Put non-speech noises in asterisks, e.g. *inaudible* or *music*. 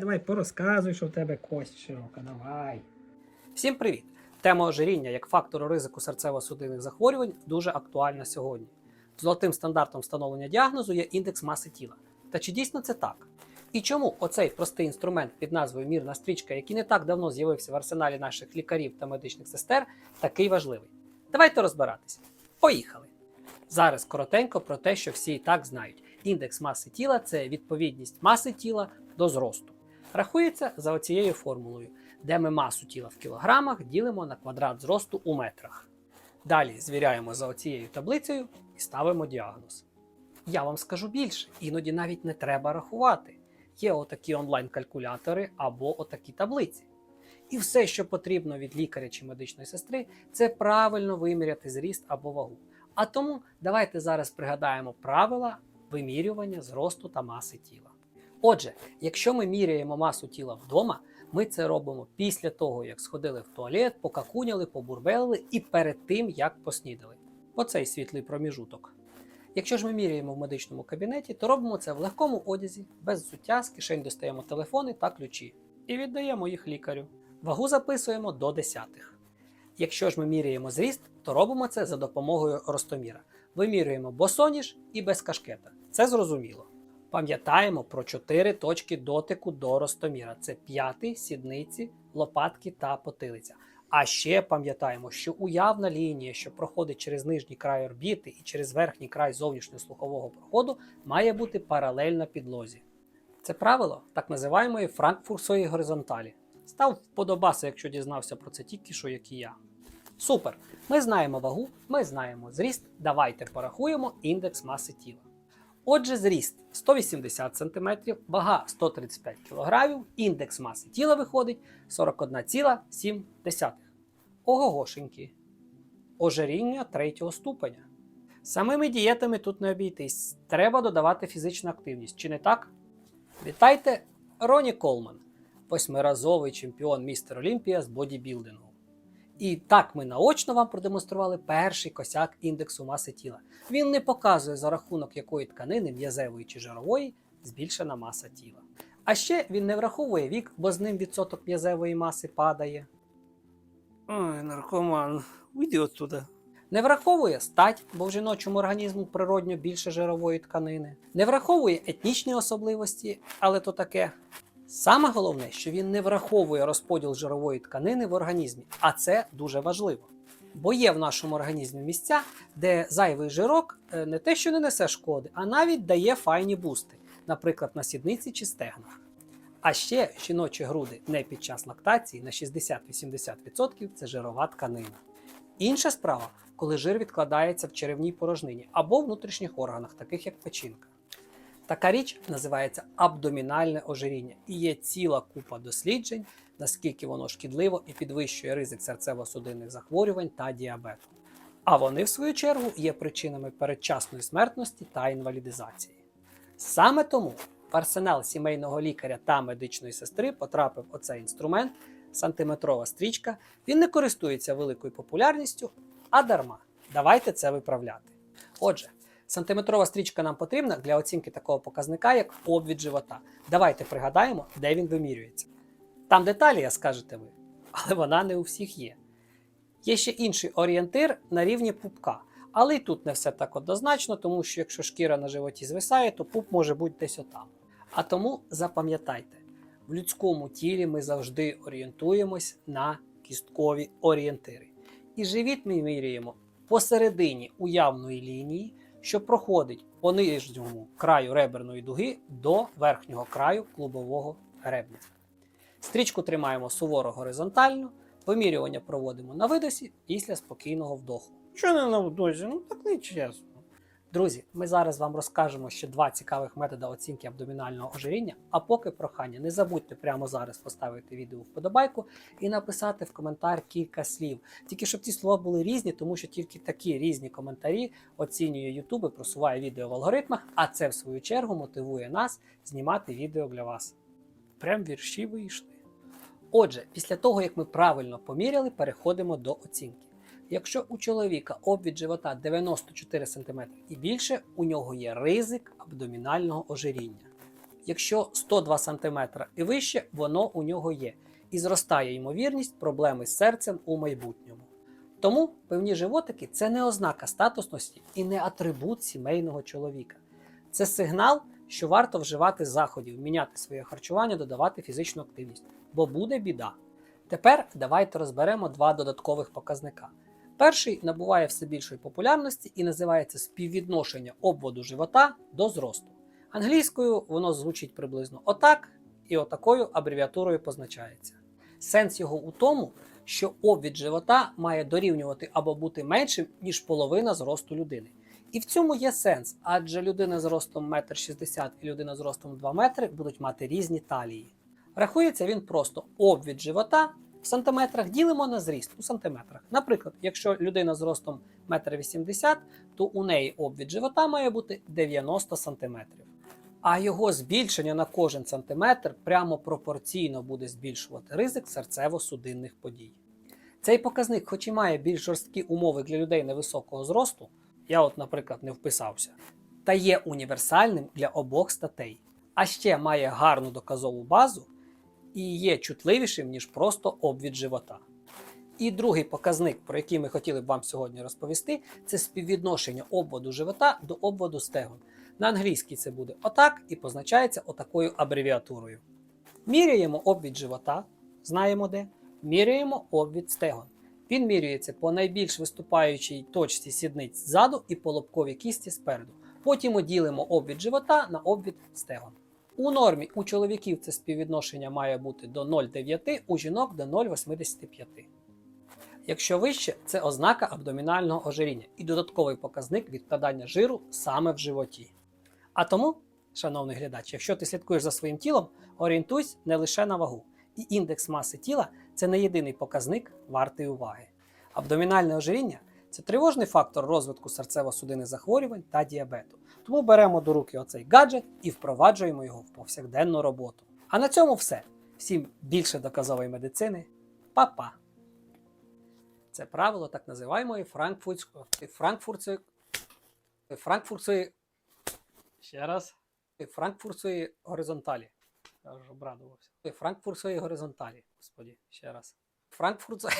Давай порозказуй, що в тебе кость широка, давай. Всім привіт! Тема ожиріння як фактору ризику серцево-судинних захворювань дуже актуальна сьогодні. Золотим стандартом встановлення діагнозу є індекс маси тіла. Та чи дійсно це так? І чому оцей простий інструмент під назвою мірна стрічка, який не так давно з'явився в арсеналі наших лікарів та медичних сестер, такий важливий? Давайте розбиратися. Поїхали! Зараз коротенько про те, що всі і так знають. Індекс маси тіла це відповідність маси тіла до зросту. Рахується за оцією формулою, де ми масу тіла в кілограмах ділимо на квадрат зросту у метрах. Далі звіряємо за оцією таблицею і ставимо діагноз. Я вам скажу більше, іноді навіть не треба рахувати. Є отакі онлайн-калькулятори або отакі таблиці. І все, що потрібно від лікаря чи медичної сестри, це правильно виміряти зріст або вагу. А тому давайте зараз пригадаємо правила вимірювання зросту та маси тіла. Отже, якщо ми міряємо масу тіла вдома, ми це робимо після того, як сходили в туалет, покакуняли, побурбелили і перед тим, як поснідали. Оцей світлий проміжуток. Якщо ж ми міряємо в медичному кабінеті, то робимо це в легкому одязі, без взуття, з кишень достаємо телефони та ключі і віддаємо їх лікарю. Вагу записуємо до десятих. Якщо ж ми міряємо зріст, то робимо це за допомогою ростоміра. Вимірюємо босоніж і без кашкета. Це зрозуміло. Пам'ятаємо про чотири точки дотику до ростоміра: це п'яти, сідниці, лопатки та потилиця. А ще пам'ятаємо, що уявна лінія, що проходить через нижній край орбіти і через верхній край зовнішньослухового проходу, має бути паралельна підлозі. Це правило так називаємої франкфуртської горизонталі. Став вподобаса, якщо дізнався про це тільки що, як і я. Супер! Ми знаємо вагу, ми знаємо зріст. Давайте порахуємо індекс маси тіла. Отже, зріст 180 см, вага 135 кг, індекс маси тіла виходить 41,7. Ого-гошеньки. Ожиріння третього ступеня. Самими дієтами тут не обійтись. Треба додавати фізичну активність, чи не так? Вітайте, Роні Колман, восьмиразовий чемпіон містер Олімпія з бодібілдингу. І так ми наочно вам продемонстрували перший косяк індексу маси тіла. Він не показує за рахунок якої тканини м'язевої чи жирової збільшена маса тіла. А ще він не враховує вік, бо з ним відсоток м'язевої маси падає. Ой, наркоман, уйди оттуда. Не враховує стать, бо в жіночому організму природньо більше жирової тканини. Не враховує етнічні особливості, але то таке. Саме головне, що він не враховує розподіл жирової тканини в організмі, а це дуже важливо. Бо є в нашому організмі місця, де зайвий жирок е, не те, що не несе шкоди, а навіть дає файні бусти, наприклад, на сідниці чи стегнах. А ще жіночі груди не під час лактації на 60-80% це жирова тканина. Інша справа, коли жир відкладається в черевній порожнині або внутрішніх органах, таких як печінка. Така річ називається абдомінальне ожиріння і є ціла купа досліджень, наскільки воно шкідливо і підвищує ризик серцево-судинних захворювань та діабету. А вони, в свою чергу, є причинами передчасної смертності та інвалідизації. Саме тому в арсенал сімейного лікаря та медичної сестри потрапив оцей інструмент сантиметрова стрічка. Він не користується великою популярністю, а дарма. Давайте це виправляти. Отже, сантиметрова стрічка нам потрібна для оцінки такого показника, як обвід живота. Давайте пригадаємо, де він вимірюється. Там деталі, скажете ви, але вона не у всіх є. Є ще інший орієнтир на рівні пупка. Але і тут не все так однозначно, тому що якщо шкіра на животі звисає, то пуп може бути десь отам. А тому запам'ятайте, в людському тілі ми завжди орієнтуємось на кісткові орієнтири. І живіт ми міряємо посередині уявної лінії, що проходить по нижньому краю реберної дуги до верхнього краю клубового гребня. Стрічку тримаємо суворо горизонтально, вимірювання проводимо на видосі після спокійного вдоху. Що не на вдозі? Ну так не чесно. Друзі, ми зараз вам розкажемо ще два цікавих методи оцінки абдомінального ожиріння. А поки прохання, не забудьте прямо зараз поставити відео вподобайку і написати в коментар кілька слів. Тільки щоб ці слова були різні, тому що тільки такі різні коментарі оцінює YouTube і просуває відео в алгоритмах, а це в свою чергу мотивує нас знімати відео для вас. Прям вірші вийшли. Отже, після того як ми правильно поміряли, переходимо до оцінки. Якщо у чоловіка обвід живота 94 см і більше, у нього є ризик абдомінального ожиріння. Якщо 102 см і вище, воно у нього є, і зростає ймовірність проблеми з серцем у майбутньому. Тому певні животики це не ознака статусності і не атрибут сімейного чоловіка. Це сигнал, що варто вживати заходів, міняти своє харчування, додавати фізичну активність, бо буде біда. Тепер давайте розберемо два додаткових показника. Перший набуває все більшої популярності і називається співвідношення обводу живота до зросту. Англійською воно звучить приблизно отак, і отакою абревіатурою позначається. Сенс його у тому, що обвід живота має дорівнювати або бути меншим, ніж половина зросту людини. І в цьому є сенс, адже людина з ростом 1,60 м і людина з ростом 2 метри будуть мати різні талії. Рахується він просто обвід живота в сантиметрах ділимо на зріст у сантиметрах. Наприклад, якщо людина з ростом 1,80 м, то у неї обвід живота має бути 90 см. А його збільшення на кожен сантиметр прямо пропорційно буде збільшувати ризик серцево-судинних подій. Цей показник, хоч і має більш жорсткі умови для людей невисокого зросту, я, от, наприклад, не вписався, та є універсальним для обох статей, а ще має гарну доказову базу і є чутливішим, ніж просто обвід живота. І другий показник, про який ми хотіли б вам сьогодні розповісти, це співвідношення обводу живота до обводу стегон. На англійській це буде отак і позначається отакою абревіатурою. Міряємо обвід живота, знаємо де. Міряємо обвід стегон. Він міряється по найбільш виступаючій точці сідниць ззаду і по лобковій кісті спереду. Потім ділимо обвід живота на обвід стегон. У нормі у чоловіків це співвідношення має бути до 0,9, у жінок до 0,85. Якщо вище, це ознака абдомінального ожиріння і додатковий показник відкладання жиру саме в животі. А тому, шановний глядач, якщо ти слідкуєш за своїм тілом, орієнтуйся не лише на вагу. І індекс маси тіла це не єдиний показник вартий уваги. Абдомінальне ожиріння це тривожний фактор розвитку серцево-судинних захворювань та діабету. Тому беремо до руки оцей гаджет і впроваджуємо його в повсякденну роботу. А на цьому все. Всім більше доказової медицини. Па-па! Це правило так називаємої франкфуртської франкфуртської франкфуртської ще раз франкфуртської горизонталі. Я вже обрадувався. Франкфуртської горизонталі. Господі, ще раз. Франкфурт. *laughs*